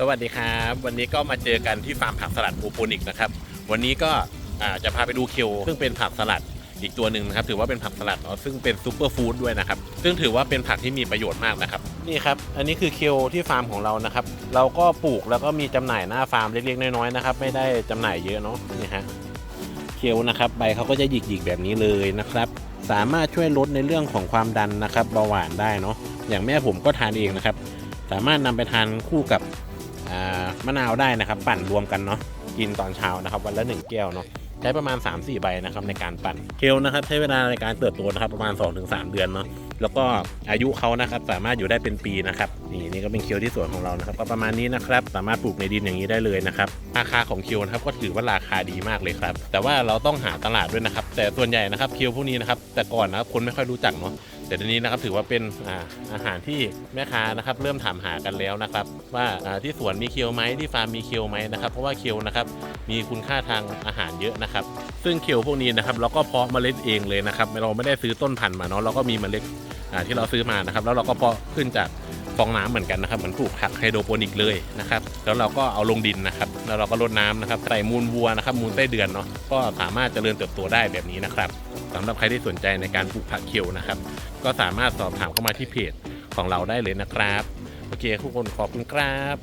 สวัสดีครับ วันนี้ก็มาเจอกันที่ฟาร์มผักสลัดโอโปนิกนะครับ วันนี้ก็จะพาไปดูเคียวซึ่งเป็นผักสลัดอีกตัวหนึ่งนะครับ ถือว่าเป็นผักสลัดเนาะซึ่งเป็นซูเปอร์ฟู้ดด้วยนะครับ ซึ่งถือว่าเป็นผักที่มีประโยชน์มากนะครับ นี่ครับ อันนี้คือเคียวที่ฟาร์มของเรานะครับ เราก็ปลูกแล้วก็มีจำหน่ายหน้าฟาร์มเล็กๆน้อยๆนะครับ ไม่ได้จำหน่ายเยอะเนาะ นี่ฮะ เคียวนะครับ ใบเขาก็จะหยิกๆแบบนี้เลยนะครับ สามารถช่วยลดในเรื่องของความดันนะครับเบาหวานได้เนาะ อย่างแม่ผมก็ทานเองนะครับ สามารถนำไปทานคู่กับ มะนาวได้นะครับ ปั่นรวมกันเนาะกินตอนเช้านะครับ วันละหนึ่งแก้วเนาะใช้ประมาณ 3-4 ใบนะครับในการปั่นเคลนะครับใช้เวลาในการเติบโตนะครับประมาณ 2-3 เดือนเนาะ แล้วก็อายุเขานะครับสามารถอยู่ได้เป็นปีนะครับนี่นี่ก็เป็นเคียวที่สวนของเรานะครับก็ประมาณนี้นะครับสามารถปลูกในดินอย่างนี้ได้เลยนะครับราคาของเคียวนะครับก็ถือว่าราคาดีมากเลยครับ แต่ว่าเราต้องหาตลาดด้วยนะครับ แต่ส่วนใหญ่นะครับเคียวพวกนี้นะครับแต่ก่อนนะครับคนไม่ค่อยรู้จักเนาะแต่ทีนี้นะครับถือว่าเป็นอาอาหารที่แม่ค้านะครับเริ่มถามหากันแล้วนะครับ ว่าาที่สวนมีเคียวไหมที่ฟาร์มมีเคียวไหมนะครับ เพราะว่าเคียวนะครับมีคุณค่าทางอาหารเยอะนะครับ ซึ่งเคียวพวกนี้นะครับเราก็เพาะเมล็ดเองเลยนะครับเราไม่ได้ซื้อต้นพันธุ์มาเนาะเราก็มีเมล็ด ที่เราซื้อมานะครับ แล้วเราก็เพาะขึ้นจากฟองน้ำเหมือนกันนะครับ เหมือนปลูกผักไฮโดรโปนิกเลยนะครับ แล้วเราก็เอาลงดินนะครับ แล้วเราก็รดน้ำนะครับใส่มูลวัวนะครับ มูลไส้เดือนเนาะ ก็สามารถเจริญเติบโตได้แบบนี้นะครับสำหรับใครที่สนใจในการปลูกผักเขียวนะครับ ก็สามารถสอบถามเข้ามาที่เพจของเราได้เลยนะครับ โอเคทุกคนขอบคุณครับ